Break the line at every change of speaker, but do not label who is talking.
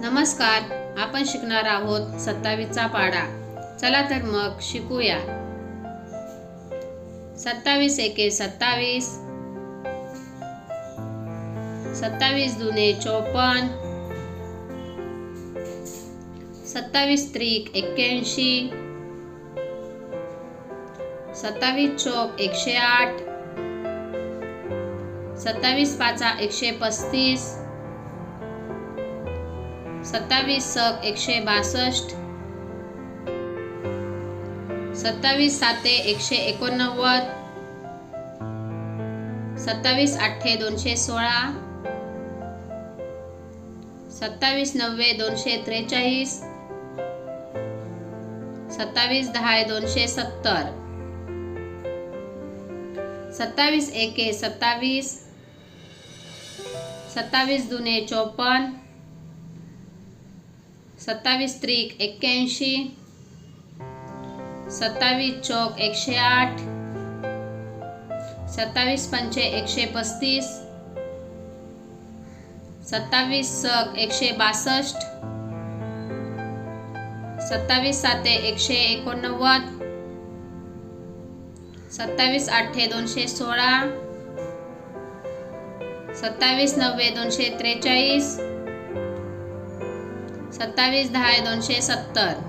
नमस्कार आपण शिकणार आहोत सत्तावीसचा पाडा. चला तर मग शिकूया. सत्तावीस एके सत्तावीस. सत्तावीस दुने चोपन्न. सत्तावीस त्रिक एक्क्याऐंशी. सत्तावीस चौक एकशे आठ. सत्तावीस पाचा एकशे पस्तीस. सत्तावीस सक एकशे बासष्ट. सत्तावीस साते एकशे एकोणनव्वद. सत्तावीस आठे दोनशे सोळा. सत्तावीस नव्वे दोनशे त्रेचाळीस. सत्तावीस दहा दोनशे सत्तर. सत्तावीस एके सत्तावीस. सत्तावीस दुने चोपन्न. सत्तावीस त्रिक एक्क्याऐंशी सत्तावीस चौक एकशे आठ सत्तावीस पंचे एकशे पस्तीस सत्तावीस सक एकशे बासष्ट सत्तावीस साते एकशे एकोणनव्वद सत्तावीस आठे दोनशे सोळा सत्तावीस नव्वे दोनशे त्रेचाळीस सत्तावीस दहा दोनशे सत्तर.